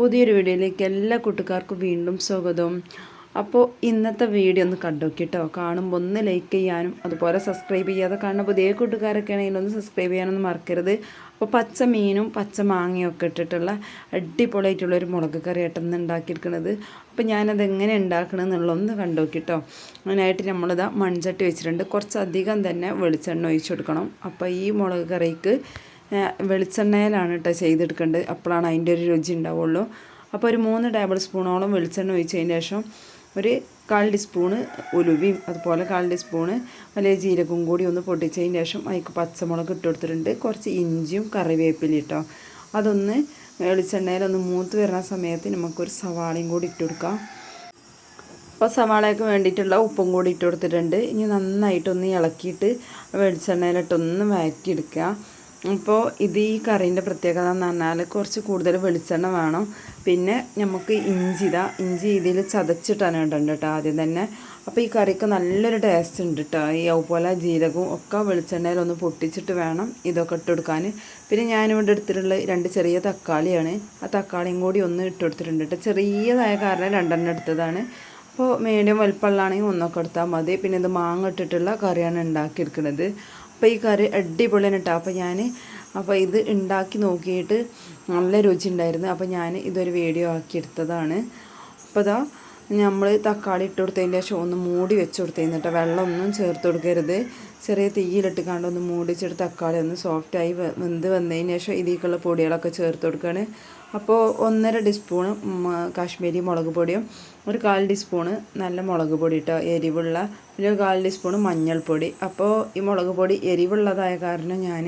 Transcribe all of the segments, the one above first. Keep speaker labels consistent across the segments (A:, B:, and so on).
A: പുതിയൊരു വീഡിയോയിലേക്ക് എല്ലാ കൂട്ടുകാർക്കും വീണ്ടും സ്വാഗതം. അപ്പോൾ ഇന്നത്തെ വീഡിയോ ഒന്ന് കണ്ടു കേട്ടോ കാണുമ്പോൾ ഒന്ന് ലൈക്ക് ചെയ്യാനും അതുപോലെ സബ്സ്ക്രൈബ് ചെയ്യാതെ കാണുന്ന പുതിയ കൂട്ടുകാരൊക്കെ ആണെങ്കിൽ ഒന്ന് സബ്സ്ക്രൈബ് ചെയ്യാനൊന്നും മറക്കരുത്. അപ്പോൾ പച്ച മീനും പച്ച മാങ്ങയും ഒക്കെ ഇട്ടിട്ടുള്ള അടിപൊളിയായിട്ടുള്ളൊരു മുളക് കറി ആയിട്ടൊന്ന് ഉണ്ടാക്കിയിരിക്കുന്നത്. അപ്പോൾ ഞാനത് എങ്ങനെ ഉണ്ടാക്കണം എന്നുള്ളതൊന്ന് കണ്ടു കേട്ടോ അതിനായിട്ട് നമ്മളിതാ മൺചട്ടി വെച്ചിട്ടുണ്ട്. കുറച്ചധികം തന്നെ വെളിച്ചെണ്ണ ഒഴിച്ചു കൊടുക്കണം. അപ്പോൾ ഈ മുളക് കറിക്ക് വെളിച്ചെണ്ണയിലാണ് കേട്ടോ ചെയ്തെടുക്കേണ്ടത്. അപ്പോഴാണ് അതിന്റെ ഒരു രുചി ഉണ്ടാവുള്ളൂ. അപ്പോൾ ഒരു മൂന്ന് ടേബിൾ സ്പൂണോളം വെളിച്ചെണ്ണ ഒഴിച്ചതിന് ശേഷം ഒരു കാൽ ടീസ്പൂണ് ഉലുവയും അതുപോലെ കാൽ ടീസ്പൂണ് വലിയ ജീരകവും കൂടി ഒന്ന് പൊട്ടിച്ചതിന് ശേഷം അതിക്ക് പച്ചമുളക് ഇട്ട് കൊടുത്തിട്ടുണ്ട്. കുറച്ച് ഇഞ്ചിയും കറിവേപ്പില ഇട്ടോ. അതൊന്ന് വെളിച്ചെണ്ണയിലൊന്ന് മൂത്ത് വരുന്ന സമയത്ത് നമുക്കൊരു സവാളയും കൂടി ഇട്ട് കൊടുക്കാം. അപ്പോൾ സവാളയ്ക്ക് വേണ്ടിയിട്ടുള്ള ഉപ്പും കൂടി ഇട്ട് കൊടുത്തിട്ടുണ്ട്. ഇനി നന്നായിട്ടൊന്ന് ഇളക്കിയിട്ട് വെളിച്ചെണ്ണയിലിട്ടൊന്ന് വഴറ്റിയെടുക്കുക. അപ്പോൾ ഇത് ഈ കറീന്റെ പ്രത്യേകത എന്ന് പറഞ്ഞാൽ കുറച്ച് കൂടുതൽ വെളിച്ചെണ്ണ വേണം. പിന്നെ നമുക്ക് ഇഞ്ചി ഇതാ ഇഞ്ചി ഇതിൽ ചതച്ചിട്ടാണ് ഇടേണ്ടത് കേട്ടോ ആദ്യം തന്നെ. അപ്പോൾ ഈ കറിക്ക് നല്ലൊരു ടേസ്റ്റ് ഉണ്ട് കേട്ടോ ഈ അതുപോലെ ജീരകവും ഒക്കെ വെളിച്ചെണ്ണയിൽ ഒന്ന് പൊട്ടിച്ചിട്ട് വേണം ഇതൊക്കെ ഇട്ട് കൊടുക്കാൻ. പിന്നെ ഞാനിവിടെ എടുത്തിട്ടുള്ള രണ്ട് ചെറിയ തക്കാളിയാണ്. ആ തക്കാളിയും കൂടി ഒന്ന് ഇട്ട് കൊടുത്തിട്ടുണ്ട് കേട്ടോ ചെറിയതായ കാരണം രണ്ടെണ്ണം എടുത്തതാണ്. അപ്പോൾ മീഡിയം വലുപ്പമുള്ളതാണെങ്കിൽ ഒന്നൊക്കെ എടുത്താൽ മതി. പിന്നെ ഇത് മാങ്ങ ഇട്ടിട്ടുള്ള കറിയാണ് ഉണ്ടാക്കിയെടുക്കുന്നത് അപ്പോൾ ഈ കറി അടിപൊളിയാണ് കേട്ടോ അപ്പോൾ ഞാൻ അപ്പോൾ ഇത് ഉണ്ടാക്കി നോക്കിയിട്ട് നല്ല രുചി ഉണ്ടായിരുന്നു അപ്പോൾ ഞാൻ ഇതൊരു വീഡിയോ ആക്കി എടുത്തതാണ്. അപ്പോൾ ഇതാ നമ്മൾ തക്കാളി ഇട്ട് കൊടുത്തതിന്റെ ശേഷം ഒന്ന് മൂടി വെച്ച് കൊടുത്തതിന് കേട്ടോ വെള്ളമൊന്നും ചേർത്ത് കൊടുക്കരുത്. ചെറിയ തീയിലിട്ട് കണ്ട് ഒന്ന് മൂടിച്ചിട്ട് തക്കാളി ഒന്ന് സോഫ്റ്റായി വെന്ത് വന്നതിന് ശേഷം ഇതിലേക്കുള്ള പൊടികളൊക്കെ ചേർത്ത് കൊടുക്കുകയാണ് അപ്പോൾ ഒന്നര ടീസ്പൂണ് കാശ്മീരി മുളക് പൊടിയും ഒരു കാൽ ടീസ്പൂണ് നല്ല മുളക് പൊടി കേട്ടോ എരിവുള്ള ഒരു കാൽ ടീസ്പൂണ് മഞ്ഞൾപ്പൊടി. അപ്പോൾ ഈ മുളക് പൊടി എരിവുള്ളതായ കാരണം ഞാൻ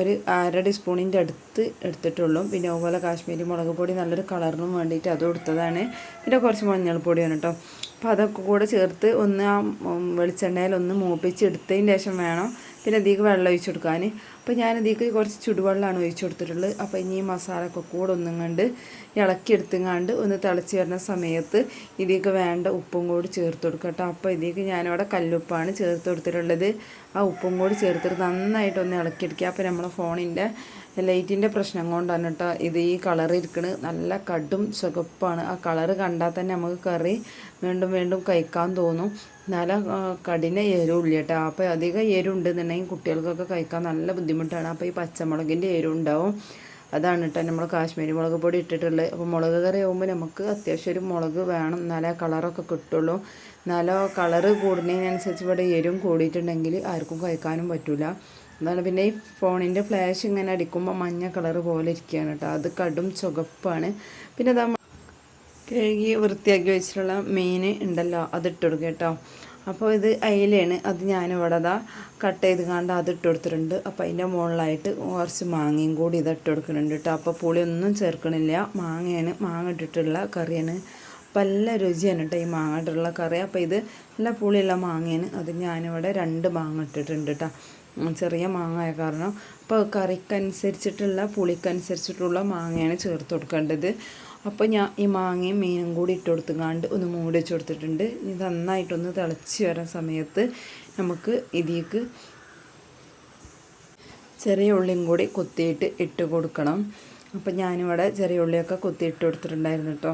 A: ഒരു അര ടീസ്പൂണിന്റെ അടുത്ത് എടുത്തിട്ടുള്ളൂ. പിന്നെ അതുപോലെ കാശ്മീരി മുളക് പൊടി നല്ലൊരു കളറിനും വേണ്ടിയിട്ട് അതും എടുത്തതാണ്. പിന്നെ കുറച്ച് മഞ്ഞൾപ്പൊടിയാണ് കേട്ടോ. അപ്പോൾ അതൊക്കെ കൂടെ ചേർത്ത് ഒന്ന് ആ വെളിച്ചെണ്ണയിൽ ഒന്ന് മൂപ്പിച്ചെടുത്തതിന് ശേഷം വേണം പിന്നെ ഇതിക്ക് വെള്ളം ഒഴിച്ചു കൊടുക്കാൻ. അപ്പോൾ ഞാൻ ഇതിക്ക് കുറച്ച് ചുടുവെള്ളമാണ് ഒഴിച്ചു കൊടുത്തിട്ടുള്ളത്. അപ്പോൾ ഇനി ഈ മസാലയൊക്കെ കൂടെ ഒന്നും കണ്ട് ഇളക്കി ഒന്ന് തിളച്ച് വരുന്ന സമയത്ത് ഇതിക്ക് വേണ്ട ഉപ്പും കൂടി ചേർത്ത് കൊടുക്കുക കേട്ടോ. അപ്പോൾ ഇതിക്ക് ഞാനിവിടെ കല്ലുപ്പാണ് ചേർത്ത് കൊടുത്തിട്ടുള്ളത്. ആ ഉപ്പും കൂടി ചേർത്തിട്ട് നന്നായിട്ട് ഒന്ന് ഇളക്കിയെടുക്കുക അപ്പോൾ നമ്മളെ ഫോണിന്റെ ലൈറ്റിന്റെ പ്രശ്നം കൊണ്ടാണ് കേട്ടോ ഇത് ഈ കളർ ഇരിക്കുന്നത് നല്ല കടും ചുവപ്പാണ്. ആ കളറ് കണ്ടാൽ തന്നെ നമുക്ക് കറി വീണ്ടും വീണ്ടും കഴിക്കാൻ തോന്നും. നല്ല കഠിന എരുള്ളി കേട്ടോ അപ്പോൾ അധികം എരുണ്ടെന്നുണ്ടെങ്കിൽ കുട്ടികൾക്കൊക്കെ കഴിക്കാൻ നല്ല ബുദ്ധിമുട്ടാണ്. അപ്പോൾ ഈ പച്ചമുളകിന്റെ എരുണ്ടാവും അതാണ് കേട്ടോ നമ്മൾ കാശ്മീരി മുളക് പൊടി ഇട്ടിട്ടുള്ളത് അപ്പോൾ മുളക് കറി ആകുമ്പോൾ നമുക്ക് അത്യാവശ്യം ഒരു മുളക് വേണം. എന്നാലേ കളറൊക്കെ കിട്ടുള്ളൂ. എന്നാലോ കളറ് കൂടുന്നതിനനുസരിച്ച് ഇവിടെ എരും കൂടിയിട്ടുണ്ടെങ്കിൽ ആർക്കും കഴിക്കാനും പറ്റില്ല എന്താണ് പിന്നെ ഈ ഫോണിന്റെ ഫ്ലാഷ് ഇങ്ങനെ അടിക്കുമ്പോൾ മഞ്ഞ കളർ പോലെ ഇരിക്കുകയാണ് കേട്ടോ അത് കടും ചുകപ്പാണ് പിന്നെ അതാ കഴുകി വൃത്തിയാക്കി വെച്ചിട്ടുള്ള മീൻ ഉണ്ടല്ലോ അത് കൊടുക്കുക കേട്ടോ. അപ്പോൾ ഇത് അയിലാണ് അത് ഞാനിവിടെ അതാ കട്ട് ചെയ്ത് കണ്ട് അത് ഇട്ട് കൊടുത്തിട്ടുണ്ട്. അപ്പോൾ അതിന്റെ മുകളിലായിട്ട് കുറച്ച് മാങ്ങയും കൂടി ഇത് ഇട്ട് കൊടുക്കുന്നുണ്ട് കേട്ടോ. അപ്പോൾ പുളിയൊന്നും ചേർക്കണില്ല. മാങ്ങയാണ് മാങ്ങ ഇട്ടിട്ടുള്ള കറിയാണ്. നല്ല രുചിയാണ് കേട്ടോ ഈ മാങ്ങ ഇട്ടിട്ടുള്ള കറി. അപ്പോൾ ഇത് നല്ല പുളിയുള്ള മാങ്ങയാണ്. അത് ഞാനിവിടെ രണ്ട് മാങ്ങ ഇട്ടിട്ടുണ്ട് കേട്ടോ. ചെറിയ മാങ്ങ കാരണം. അപ്പോൾ കറിക്കനുസരിച്ചിട്ടുള്ള പുളിക്കനുസരിച്ചിട്ടുള്ള മാങ്ങയാണ് ചേർത്ത് കൊടുക്കേണ്ടത്. അപ്പോൾ ഞാൻ ഈ മാങ്ങയും മീനും കൂടി ഇട്ട് കൊടുത്തുങ്ങാണ്ട് ഒന്ന് മൂടി വെച്ച് കൊടുത്തിട്ടുണ്ട് ഇത് നന്നായിട്ടൊന്ന് തിളച്ച് വരുന്ന സമയത്ത് നമുക്ക് ഇതിലേക്ക് ചെറിയ ഉള്ളിയും കൂടി കൊത്തിയിട്ട് ഇട്ട് കൊടുക്കണം. അപ്പം ഞാനിവിടെ ചെറിയ ഉള്ളിയൊക്കെ കൊത്തിയിട്ട് കൊടുത്തിട്ടുണ്ടായിരുന്നു കേട്ടോ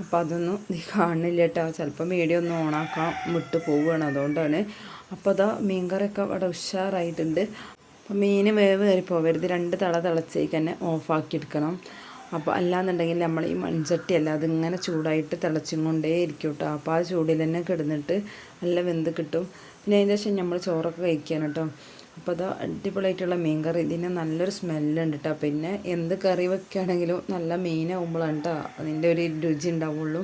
A: അപ്പോൾ അതൊന്നും കാണില്ല കേട്ടോ ചിലപ്പോൾ വീഡിയോ ഒന്ന് ഓണാക്കാൻ വിട്ട് പോവുകയാണ് അതുകൊണ്ടാണ്. അപ്പോൾ അതാ മീൻകറിയൊക്കെ അവിടെ ഉഷാറായിട്ടുണ്ട്. അപ്പോൾ മീൻ വേവ് കയറി പോകരുത് രണ്ട് തള തിളച്ചേക്ക് തന്നെ ഓഫാക്കി എടുക്കണം അപ്പോൾ അല്ലാന്നുണ്ടെങ്കിൽ നമ്മൾ ഈ മൺചട്ടി അല്ല അതിങ്ങനെ ചൂടായിട്ട് തിളച്ചും കൊണ്ടേ ഇരിക്കും കേട്ടോ അപ്പോൾ ആ ചൂടിൽ തന്നെ കിടന്നിട്ട് നല്ല വെന്ത് കിട്ടും. പിന്നെ അതിന്റെ ശേഷം നമ്മൾ ചോറൊക്കെ കഴിക്കാൻ കേട്ടോ. അപ്പോൾ അത് അടിപൊളിയായിട്ടുള്ള മീൻ കറി ഇതിന് നല്ലൊരു സ്മെല്ലുണ്ട് കേട്ടോ. പിന്നെ എന്ത് കറി വെക്കുകയാണെങ്കിലും നല്ല മീനാവുമ്പോഴാണ് കേട്ടോ അതിന്റെ ഒരു രുചി ഉണ്ടാവുള്ളൂ.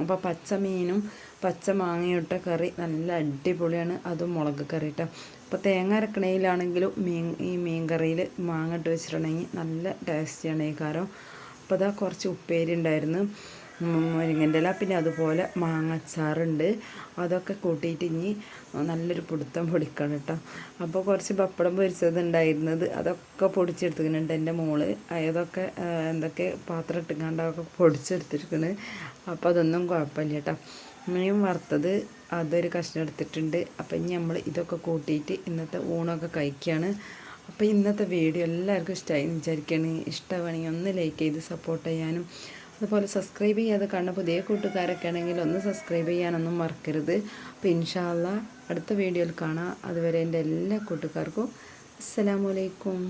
A: അപ്പോൾ പച്ച മീനും പച്ച മാങ്ങയിട്ട കറി നല്ല അടിപൊളിയാണ്. അതും മുളക് കറി കേട്ടോ. അപ്പോൾ തേങ്ങ അരക്കണയിലാണെങ്കിലും മീൻ ഈ മീൻ കറിയിൽ മാങ്ങ ഇട്ട് വെച്ചിട്ടുണ്ടെങ്കിൽ നല്ല ടേസ്റ്റിയാണ് ഈ കാരം. അപ്പോൾ കുറച്ച് ഉപ്പേരി ഉണ്ടായിരുന്നു. മുരിങ്ങന്റെ ഇല പിന്നെ അതുപോലെ മാങ്ങച്ചാറുണ്ട് അതൊക്കെ കൂട്ടിയിട്ട് ഇനി നല്ലൊരു പിടുത്തം പൊടിക്കണം കേട്ടോ. അപ്പോൾ കുറച്ച് പപ്പടം പൊരിച്ചത് ഉണ്ടായിരുന്നത്. അതൊക്കെ പൊടിച്ചെടുത്തിട്ടുണ്ട് എന്റെ മോൾ. അതൊക്കെ എന്തൊക്കെ പാത്രം ഇട്ടുകൊണ്ട് അതൊക്കെ പൊടിച്ചെടുത്തിരിക്കുന്നത് അപ്പോൾ അതൊന്നും കുഴപ്പമില്ല കേട്ടോ. മീൻ വറുത്തത് അതൊരു കഷ്ണം എടുത്തിട്ടുണ്ട്. അപ്പം ഇനി നമ്മൾ ഇതൊക്കെ കൂട്ടിയിട്ട് ഇന്നത്തെ ഊണൊക്കെ കഴിക്കുകയാണ്. അപ്പോൾ ഇന്നത്തെ വീഡിയോ എല്ലാവർക്കും ഇഷ്ടമായി വിചാരിക്കണേ ഇഷ്ടമാണെങ്കിൽ ഒന്ന് ലൈക്ക് ചെയ്ത് സപ്പോർട്ട് ചെയ്യാനും അതുപോലെ സബ്സ്ക്രൈബ് ചെയ്യാതെ കാണുന്ന പുതിയ കൂട്ടുകാരൊക്കെ ആണെങ്കിൽ ഒന്ന് സബ്സ്ക്രൈബ് ചെയ്യാനൊന്നും മറക്കരുത്. അപ്പോൾ ഇൻഷാല്ല അടുത്ത വീഡിയോയിൽ കാണാം. അതുവരെ എന്റെ എല്ലാ കൂട്ടുകാർക്കും അസ്സലാമലൈക്കും